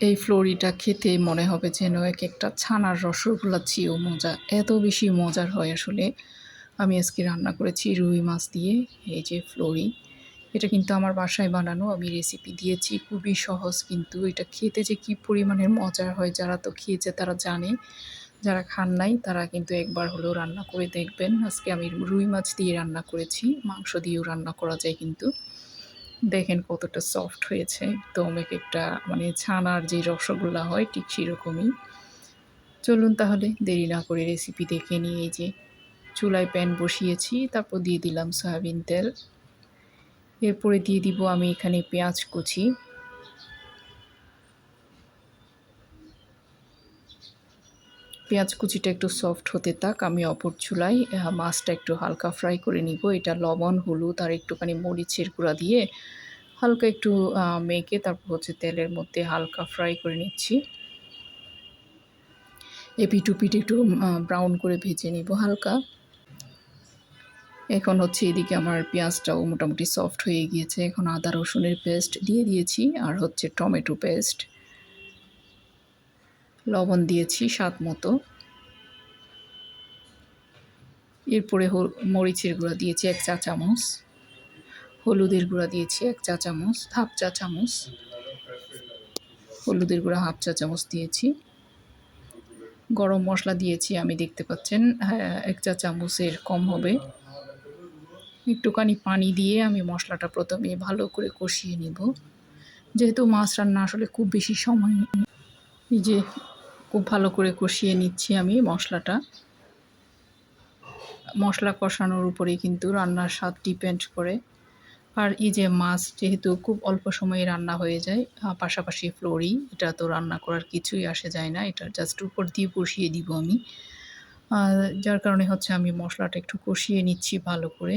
এই ফ্লোরিটা খেতে মনে হবে যেন এক একটা ছানার রসগোল্লা চেয়েও মজা, এত বেশি মজার হয় আসলে। আমি আজকে রান্না করেছি রুই মাছ দিয়ে, এই যে ফ্লোরি। এটা কিন্তু আমার বাসায় বানানো, আমি রেসিপি দিয়েছি, খুবই সহজ কিন্তু। এটা খেতে যে কী পরিমাণের মজার হয় যারা তো খেয়েছে তারা জানে। যারা খান নাই তারা কিন্তু একবার হলেও রান্না করে দেখবেন। আজকে আমি রুই মাছ দিয়ে রান্না করেছি, মাংস দিয়েও রান্না করা যায় কিন্তু। দেখেন কতটা সফট হয়েছে। একদম এক একটা মানে ছানার যে রসগোল্লা হয়, ঠিক সেরকমই। চলুন তাহলে দেরি না করে রেসিপি দেখে নিয়ে এই যে চুলায় প্যান বসিয়েছি, তারপর দিয়ে দিলাম সয়াবিন তেল। এরপরে দিয়ে দিব আমি এখানে পেঁয়াজ কুচি। পেঁয়াজ কুচিটা একটু সফট হতে থাক, আমি অপর চুলায় মাছটা একটু হালকা ফ্রাই করে নিব। এটা লবণ, হলুদ আর একটুখানি মরিচের গুঁড়া দিয়ে হালকা একটু মেখে তারপর হচ্ছে তেলের মধ্যে হালকা ফ্রাই করে নিচ্ছি। এপি টুপিট একটু ব্রাউন করে ভেজে নিব হালকা। এখন হচ্ছে এদিকে আমার পেঁয়াজটাও মোটামুটি সফট হয়ে গিয়েছে। এখন আদা রসুনের পেস্ট দিয়ে দিয়েছি আর হচ্ছে টমেটো পেস্ট লবণ দিয়েছি স্বাদ মতো। এরপরে মরিচের গুঁড়া দিয়েছি এক চা চামচ। হলুদের গুঁড়া দিয়েছি এক চা চামচ হাফ চা চামচ। হলুদের গুঁড়া হাফ চা চামচ দিয়েছি। গরম মশলা দিয়েছি আমি দেখতে পাচ্ছেন হ্যাঁ, এক চা চামচের কম হবে। একটুখানি পানি দিয়ে আমি মশলাটা প্রথমে ভালো করে কষিয়ে নিব। যেহেতু মাছ রান্না আসলে খুব বেশি সময় এই যে খুব ভালো করে কষিয়ে নিচ্ছি আমি মশলাটা। মশলা কষানোর উপরে কিন্তু রান্নার স্বাদ ডিপেন্ড করে। আর এই যে মাছ যেহেতু খুব অল্প সময়ে রান্না হয়ে যায় পাশাপাশি ফ্লোরি এটা তো রান্না করার কিছুই আসে যায় না, এটা জাস্ট উপর দিয়ে বসিয়ে দিব আমি। যার কারণে হচ্ছে আমি মশলাটা একটু কষিয়ে নিচ্ছি ভালো করে।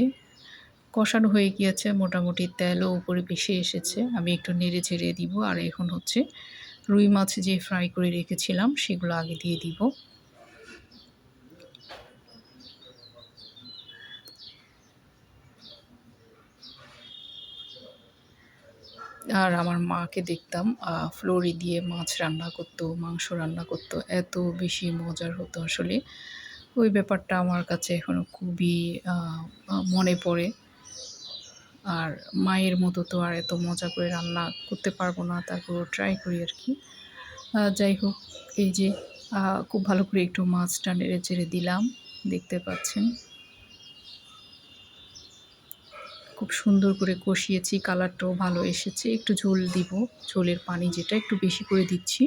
কষানো হয়ে গিয়েছে, মোটামুটি তেলও উপরে বেশি এসেছে, আমি একটু নেড়ে ছেড়ে দিব, আর এখন হচ্ছে রুই মাছ যে ফ্রাই করে রেখেছিলাম, সেগুলো আগে দিয়ে দিব। আর আমার মাকে দেখতাম ফ্লোরি দিয়ে মাছ রান্না করতো, মাংস রান্না করতো, এত বেশি মজার হতো আসলে। ওই ব্যাপারটা আমার কাছে এখনও খুবই মনে পড়ে। আর মায়ের মতো তো আর এত মজা করে রান্না করতে পারব না তারপর ট্রাই করি আর কি। যাই হোক, এই যে খুব ভালো করে একটু মাছটা নেড়ে চেড়ে দিলাম, দেখতে পাচ্ছেন। খুব সুন্দর করে কষিয়েছি কালারটাও ভালো এসেছে, একটু ঝোল দিব, ঝোলের পানি যেটা, একটু বেশি করে দিচ্ছি।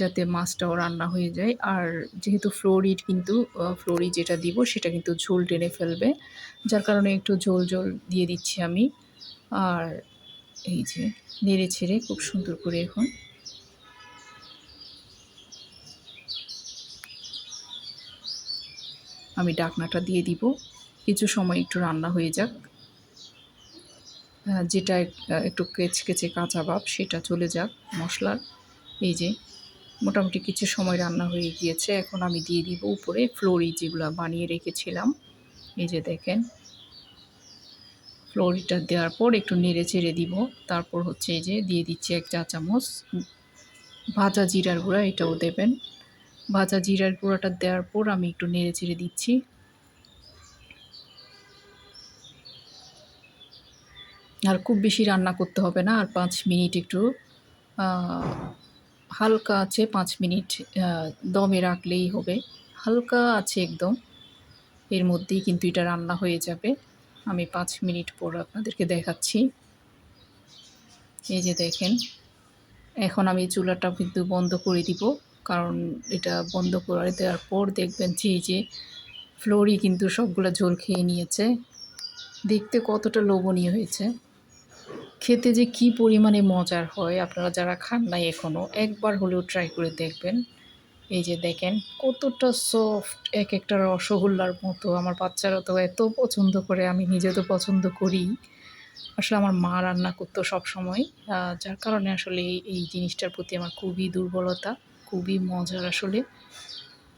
যাতে মাছটাও রান্না হয়ে যায়। আর যেহেতু ফ্লোরিড কিন্তু ফ্লোরি যেটা দিব সেটা কিন্তু ঝোল টেনে ফেলবে। যার কারণে একটু ঝোল ঝোল দিয়ে দিচ্ছি আমি। আর এই যে নেড়ে ছেড়ে খুব সুন্দর করে এখন আমি ডাকনাটা দিয়ে দিব। কিছু সময় একটু রান্না হয়ে যাক। যেটা একটু কেচে কেচে কাঁচা ভাব সেটা চলে যাক মশলার। এই যে মোটামুটি কিছু সময় রান্না হয়ে গিয়েছে। এখন আমি দিয়ে দিব উপরে ফ্লোরি যেগুলো বানিয়ে রেখেছিলাম। এই যে দেখেন। ফ্লোরিটা দেওয়ার পর একটু নেড়ে চেড়ে দিব। তারপর হচ্ছে এই যে দিয়ে দিচ্ছি এক চা চামচ ভাজা জিরার গুঁড়া, এটাও দেবেন। ভাজা জিরার গুঁড়াটা দেওয়ার পর আমি একটু নেড়ে চেড়ে দিচ্ছি। আর খুব বেশি রান্না করতে হবে না। আর পাঁচ মিনিট একটু হালকা আছে পাঁচ মিনিট দমে রাখলেই হবে। হালকা আছে একদম। এর মধ্যেই কিন্তু এটা রান্না হয়ে যাবে। আমি পাঁচ মিনিট পর আপনাদেরকে দেখাচ্ছি। এই যে দেখেন, এখন আমি চুলাটা কিন্তু বন্ধ করে দিব, কারণ এটা বন্ধ করে দেওয়ার পর দেখবেন যে যে ফ্লোরি কিন্তু সবগুলো ঝোল খেয়ে নিয়েছে। দেখতে কতটা লোভনীয় হয়েছে। খেতে যে কি পরিমাণে মজার হয় আপনারা যারা খান নাই এখনও একবার হলেও ট্রাই করে দেখবেন। এই যে দেখেন, কতটা সফট এক একটা রসগোল্লার মতো। আমার বাচ্চারা তো এত পছন্দ করে, আমি নিজে তো পছন্দ করি। আসলে আমার মা রান্না করতো সবসময় যার কারণে আসলে এই জিনিসটার প্রতি আমার খুবই দুর্বলতা, খুবই মজার আসলে।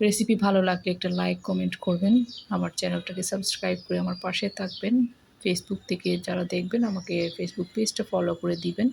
রেসিপি ভালো লাগলে একটা লাইক কমেন্ট করবেন। আমার চ্যানেলটাকে সাবস্ক্রাইব করে আমার পাশে থাকবেন। ফেসবুক থেকে যারা দেখবেন আমাকে ফেসবুক পেজটা ফলো করে দিবেন।